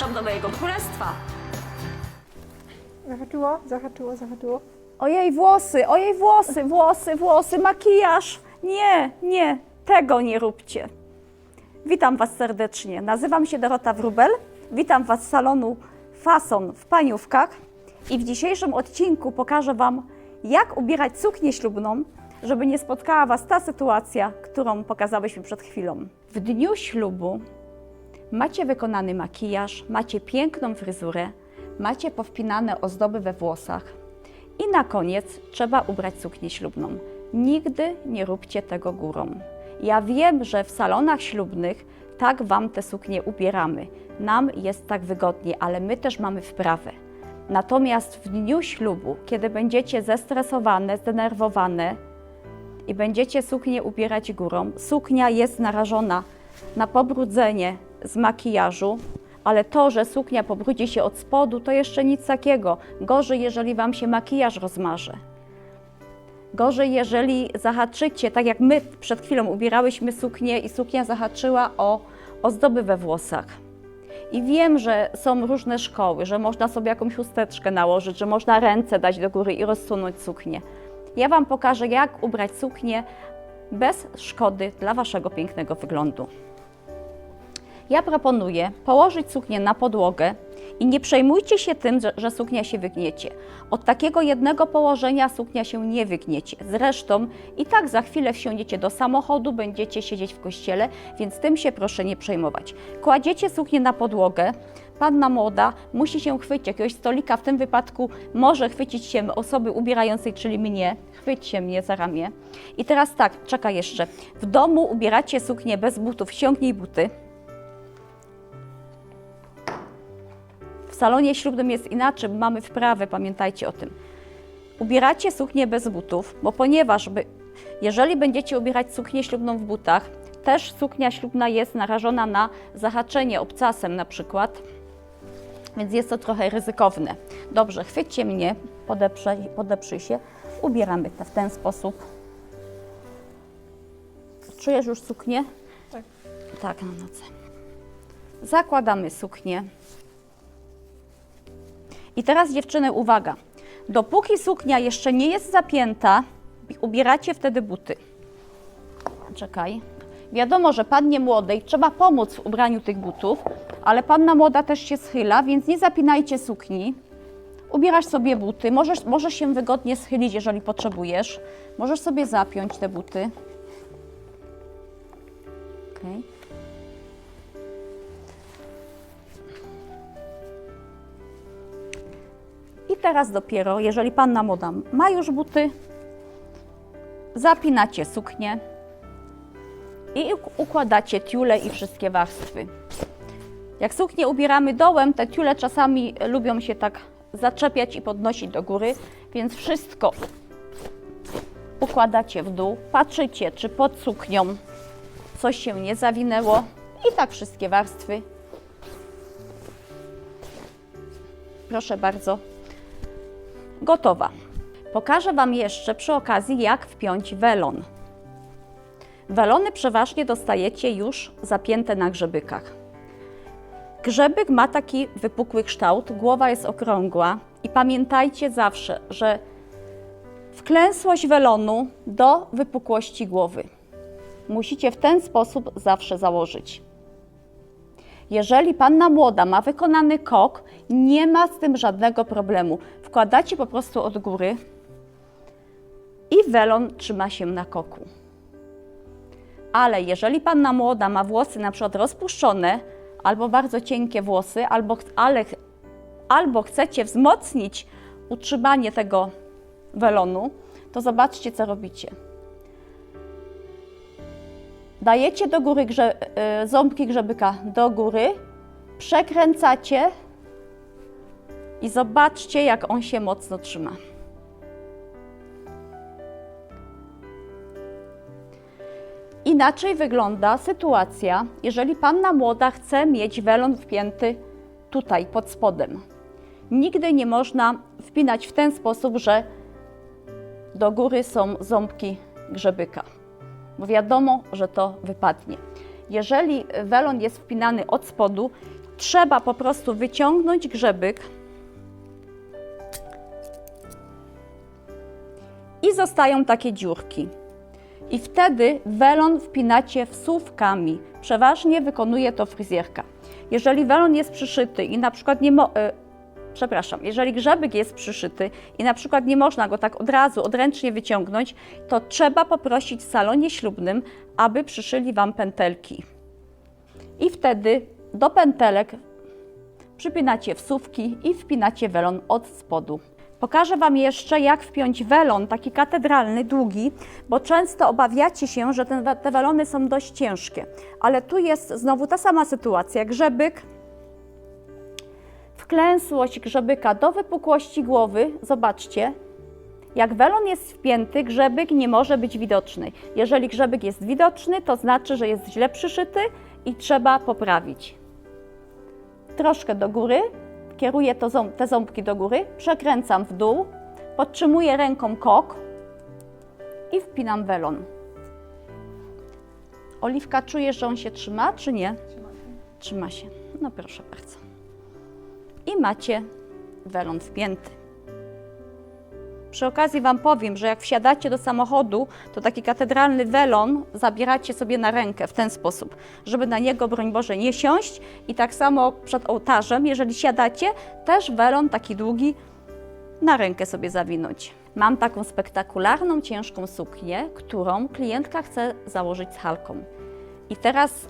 Zapraszam do mojego królestwa. Zahaczyło, zahaczyło, zahaczyło. Ojej, włosy, ojej, włosy, włosy, włosy, makijaż. Nie, nie, tego nie róbcie. Witam Was serdecznie. Nazywam się Dorota Wrubel. Witam Was z salonu Fason w Paniówkach. I w dzisiejszym odcinku pokażę Wam, jak ubierać suknię ślubną, żeby nie spotkała Was ta sytuacja, którą pokazałyśmy przed chwilą. W dniu ślubu macie wykonany makijaż, macie piękną fryzurę, macie powpinane ozdoby we włosach, i na koniec trzeba ubrać suknię ślubną. Nigdy nie róbcie tego górą. Ja wiem, że w salonach ślubnych tak Wam te suknie ubieramy. Nam jest tak wygodnie, ale my też mamy wprawę. Natomiast w dniu ślubu, kiedy będziecie zestresowane, zdenerwowane i będziecie suknię ubierać górą, suknia jest narażona na pobrudzenie z makijażu, ale to, że suknia pobrudzi się od spodu, to jeszcze nic takiego. Gorzej, jeżeli Wam się makijaż rozmaże. Gorzej, jeżeli zahaczycie, tak jak my przed chwilą ubierałyśmy suknię i suknia zahaczyła o ozdoby we włosach. I wiem, że są różne szkoły, że można sobie jakąś chusteczkę nałożyć, że można ręce dać do góry i rozsunąć suknię. Ja Wam pokażę, jak ubrać suknię bez szkody dla Waszego pięknego wyglądu. Ja proponuję położyć suknię na podłogę i nie przejmujcie się tym, że, suknia się wygniecie. Od takiego jednego położenia suknia się nie wygniecie. Zresztą i tak za chwilę wsiądziecie do samochodu, będziecie siedzieć w kościele, więc tym się proszę nie przejmować. Kładziecie suknię na podłogę. Panna młoda musi się chwycić jakiegoś stolika, w tym wypadku może chwycić się osoby ubierającej, czyli mnie. Chwyćcie mnie za ramię. I teraz tak, czeka jeszcze. W domu ubieracie suknię bez butów, ściągnij buty. Salonie ślubnym jest inaczej, mamy wprawę, pamiętajcie o tym. Ubieracie suknię bez butów, bo ponieważ by, jeżeli będziecie ubierać suknię ślubną w butach, też suknia ślubna jest narażona na zahaczenie obcasem na przykład, więc jest to trochę ryzykowne. Dobrze, chwyćcie mnie, podeprze, podeprzyj się, ubieramy to w ten sposób. Czujesz już suknię? Tak. Tak, na nodze. Zakładamy suknię. I teraz dziewczyny, uwaga. Dopóki suknia jeszcze nie jest zapięta, ubieracie wtedy buty. Czekaj. Wiadomo, że pannie młodej trzeba pomóc w ubraniu tych butów, ale panna młoda też się schyla, więc nie zapinajcie sukni. Ubierasz sobie buty, możesz, możesz się wygodnie schylić, jeżeli potrzebujesz. Możesz sobie zapiąć te buty. Okay. Teraz dopiero, jeżeli panna młoda ma już buty, zapinacie suknię i uk- układacie tiule i wszystkie warstwy. Jak suknię ubieramy dołem, te tiule czasami lubią się tak zaczepiać i podnosić do góry, więc wszystko układacie w dół, patrzycie, czy pod suknią coś się nie zawinęło i tak wszystkie warstwy. Proszę bardzo, gotowa. Pokażę Wam jeszcze przy okazji, jak wpiąć welon. Welony przeważnie dostajecie już zapięte na grzebykach. Grzebyk ma taki wypukły kształt, głowa jest okrągła i pamiętajcie zawsze, że wklęsłość welonu do wypukłości głowy. Musicie w ten sposób zawsze założyć. Jeżeli panna młoda ma wykonany kok, nie ma z tym żadnego problemu. Wkładacie po prostu od góry i welon trzyma się na koku. Ale jeżeli panna młoda ma włosy na przykład rozpuszczone, albo bardzo cienkie włosy, albo, ale, albo chcecie wzmocnić utrzymanie tego welonu, to zobaczcie, co robicie. Dajecie do góry grze, y, ząbki grzebyka do góry, przekręcacie i zobaczcie, jak on się mocno trzyma. Inaczej wygląda sytuacja, jeżeli panna młoda chce mieć welon wpięty tutaj pod spodem. Nigdy nie można wpinać w ten sposób, że do góry są ząbki grzebyka, bo wiadomo, że to wypadnie. Jeżeli welon jest wpinany od spodu, trzeba po prostu wyciągnąć grzebyk i zostają takie dziurki. I wtedy welon wpinacie wsówkami. Przeważnie wykonuje to fryzjerka. Jeżeli welon jest przyszyty i na przykład nie mo- e, przepraszam, jeżeli grzebyk jest przyszyty i na przykład nie można go tak od razu odręcznie wyciągnąć, to trzeba poprosić w salonie ślubnym, aby przyszyli Wam pętelki. I wtedy do pętelek przypinacie wsówki i wpinacie welon od spodu. Pokażę Wam jeszcze, jak wpiąć welon, taki katedralny, długi, bo często obawiacie się, że te welony są dość ciężkie. Ale tu jest znowu ta sama sytuacja. Grzebyk, wklęsłość grzebyka do wypukłości głowy, zobaczcie, jak welon jest wpięty, grzebyk nie może być widoczny. Jeżeli grzebyk jest widoczny, to znaczy, że jest źle przyszyty i trzeba poprawić. Troszkę do góry, kieruję to ząb, te ząbki do góry, przekręcam w dół, podtrzymuję ręką kok i wpinam welon. Oliwka, czujesz, że on się trzyma, czy nie? Trzyma się. No proszę bardzo. I macie welon wpięty. Przy okazji Wam powiem, że jak wsiadacie do samochodu, to taki katedralny welon zabieracie sobie na rękę w ten sposób, żeby na niego, broń Boże, nie siąść. I tak samo przed ołtarzem, jeżeli siadacie, też welon taki długi na rękę sobie zawinąć. Mam taką spektakularną, ciężką suknię, którą klientka chce założyć z halką. I teraz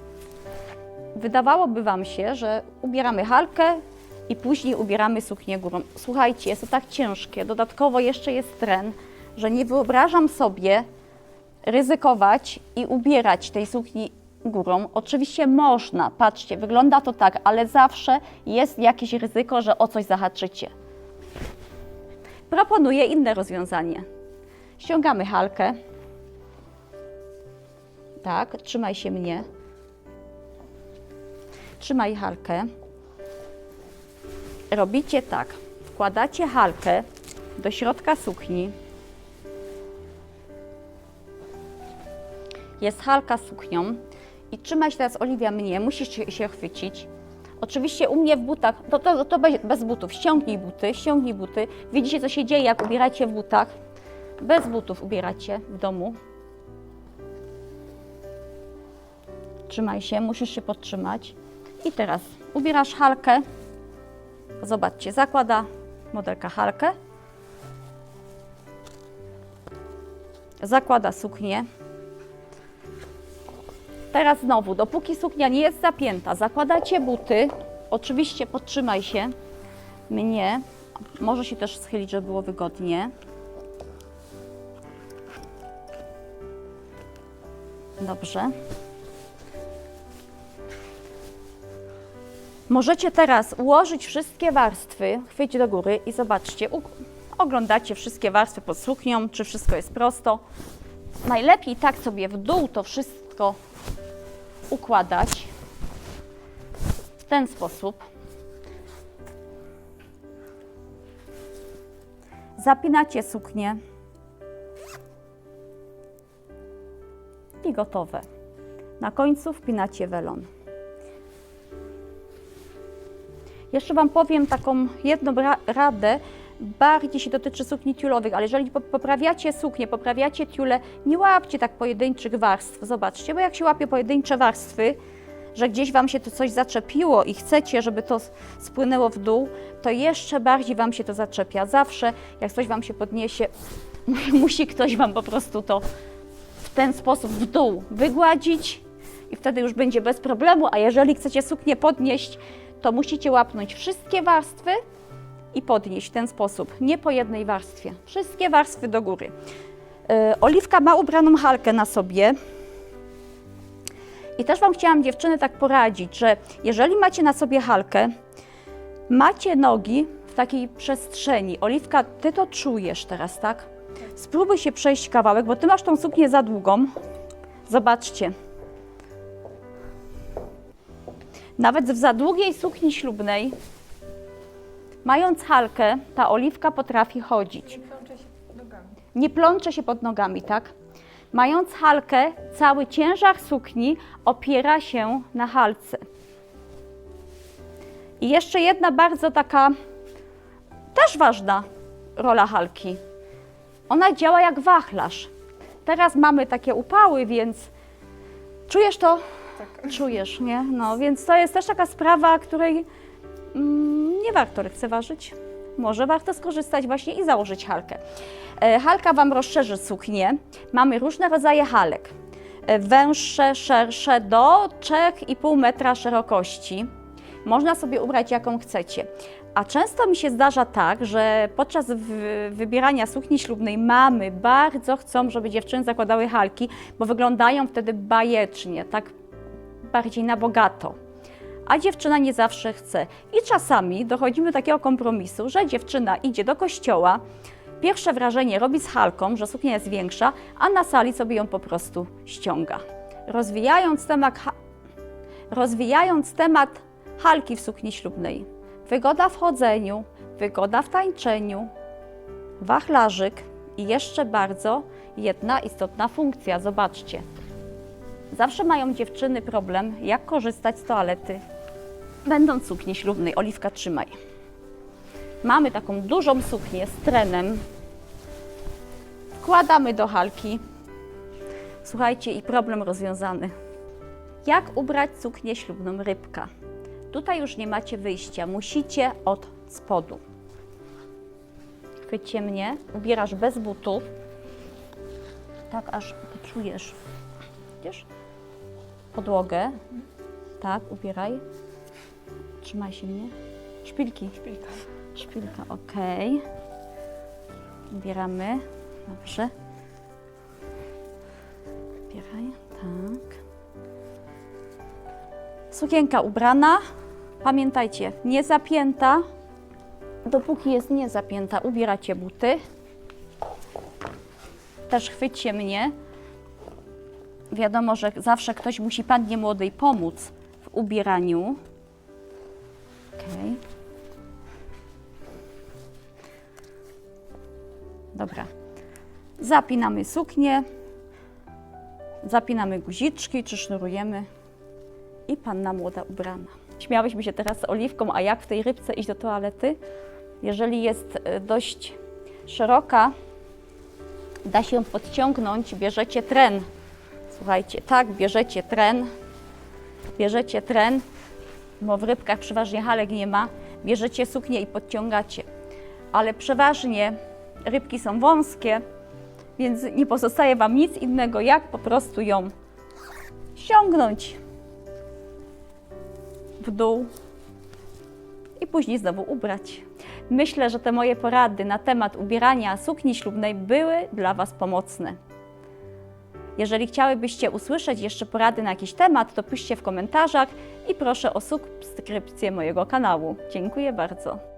wydawałoby Wam się, że ubieramy halkę i później ubieramy suknię górą. Słuchajcie, jest to tak ciężkie, dodatkowo jeszcze jest tren, że nie wyobrażam sobie ryzykować i ubierać tej sukni górą. Oczywiście można, patrzcie, wygląda to tak, ale zawsze jest jakieś ryzyko, że o coś zahaczycie. Proponuję inne rozwiązanie. Ściągamy halkę. Tak, trzymaj się mnie. Trzymaj halkę. Robicie tak. Wkładacie halkę do środka sukni. Jest halka suknią. I trzymaj się teraz, Oliwia, mnie. Musisz się chwycić. Oczywiście u mnie w butach, to, to, to bez, bez butów. Ściągnij buty, ściągnij buty. Widzicie, co się dzieje, jak ubieracie w butach. Bez butów ubieracie w domu. Trzymaj się, musisz się podtrzymać. I teraz ubierasz halkę. Zobaczcie, zakłada modelka halkę. Zakłada suknię. Teraz znowu, dopóki suknia nie jest zapięta, zakładacie buty. Oczywiście podtrzymaj się mnie. Może się też schylić, żeby było wygodnie. Dobrze. Możecie teraz ułożyć wszystkie warstwy, chwyć do góry i zobaczcie, oglądacie wszystkie warstwy pod suknią, czy wszystko jest prosto. Najlepiej tak sobie w dół to wszystko układać w ten sposób. Zapinacie suknię i gotowe. Na końcu wpinacie welon. Jeszcze Wam powiem taką jedną ra- radę, bardziej się dotyczy sukni tiulowych, ale jeżeli po- poprawiacie suknię, poprawiacie tiule, nie łapcie tak pojedynczych warstw. Zobaczcie, bo jak się łapie pojedyncze warstwy, że gdzieś Wam się to coś zaczepiło i chcecie, żeby to spłynęło w dół, to jeszcze bardziej Wam się to zaczepia. Zawsze, jak coś Wam się podniesie, musi ktoś Wam po prostu to w ten sposób w dół wygładzić i wtedy już będzie bez problemu, a jeżeli chcecie suknię podnieść, to musicie łapnąć wszystkie warstwy i podnieść w ten sposób, nie po jednej warstwie, wszystkie warstwy do góry. Yy, Oliwka ma ubraną halkę na sobie. I też Wam chciałam dziewczyny tak poradzić, że jeżeli macie na sobie halkę, macie nogi w takiej przestrzeni. Oliwka, Ty to czujesz teraz, tak? Spróbuj się przejść kawałek, bo Ty masz tą suknię za długą. Zobaczcie. Nawet w za długiej sukni ślubnej, mając halkę, ta oliwka potrafi chodzić. Plączę się nogami. Nie plącze się pod nogami, tak? Mając halkę, cały ciężar sukni opiera się na halce. I jeszcze jedna bardzo taka też ważna rola halki. Ona działa jak wachlarz. Teraz mamy takie upały, więc czujesz to? Tak. Czujesz, nie? No, więc to jest też taka sprawa, której mm, nie warto lekceważyć. Może warto skorzystać właśnie i założyć halkę. E, halka Wam rozszerzy suknię. Mamy różne rodzaje halek. E, węższe, szersze do 3,5 metra szerokości. Można sobie ubrać jaką chcecie. A często mi się zdarza tak, że podczas wy- wybierania sukni ślubnej mamy bardzo chcą, żeby dziewczyny zakładały halki, bo wyglądają wtedy bajecznie, tak bardziej na bogato. A dziewczyna nie zawsze chce. I czasami dochodzimy do takiego kompromisu, że dziewczyna idzie do kościoła, pierwsze wrażenie robi z halką, że suknia jest większa, a na sali sobie ją po prostu ściąga. Rozwijając temat, rozwijając temat halki w sukni ślubnej. Wygoda w chodzeniu, wygoda w tańczeniu, wachlarzyk i jeszcze bardzo jedna istotna funkcja. Zobaczcie. Zawsze mają dziewczyny problem, jak korzystać z toalety, będąc sukni ślubnej. Oliwka, trzymaj. Mamy taką dużą suknię z trenem. Wkładamy do halki. Słuchajcie, i problem rozwiązany. Jak ubrać suknię ślubną rybka? Tutaj już nie macie wyjścia, musicie od spodu. Chwyćcie mnie, ubierasz bez butów, tak aż poczujesz, widzisz, podłogę, tak, ubieraj, trzymaj się mnie, szpilki, Szpilka. szpilka, ok, ubieramy, dobrze, ubieraj, tak. Sukienka ubrana. Pamiętajcie, nie zapięta. Dopóki jest nie zapięta, ubieracie buty. Też chwyćcie mnie. Wiadomo, że zawsze ktoś musi pannie młodej pomóc w ubieraniu. Okej. Dobra. Zapinamy suknię. Zapinamy guziczki czy sznurujemy i panna młoda ubrana. Śmiałyśmy się teraz z Oliwką, a jak w tej rybce iść do toalety? Jeżeli jest e, dość szeroka, da się podciągnąć, bierzecie tren. Słuchajcie, tak, bierzecie tren, bierzecie tren, bo w rybkach przeważnie halek nie ma, bierzecie suknię i podciągacie. Ale przeważnie rybki są wąskie, więc nie pozostaje Wam nic innego, jak po prostu ją ściągnąć w dół i później znowu ubrać. Myślę, że te moje porady na temat ubierania sukni ślubnej były dla Was pomocne. Jeżeli chciałybyście usłyszeć jeszcze porady na jakiś temat, to piszcie w komentarzach i proszę o subskrypcję mojego kanału. Dziękuję bardzo.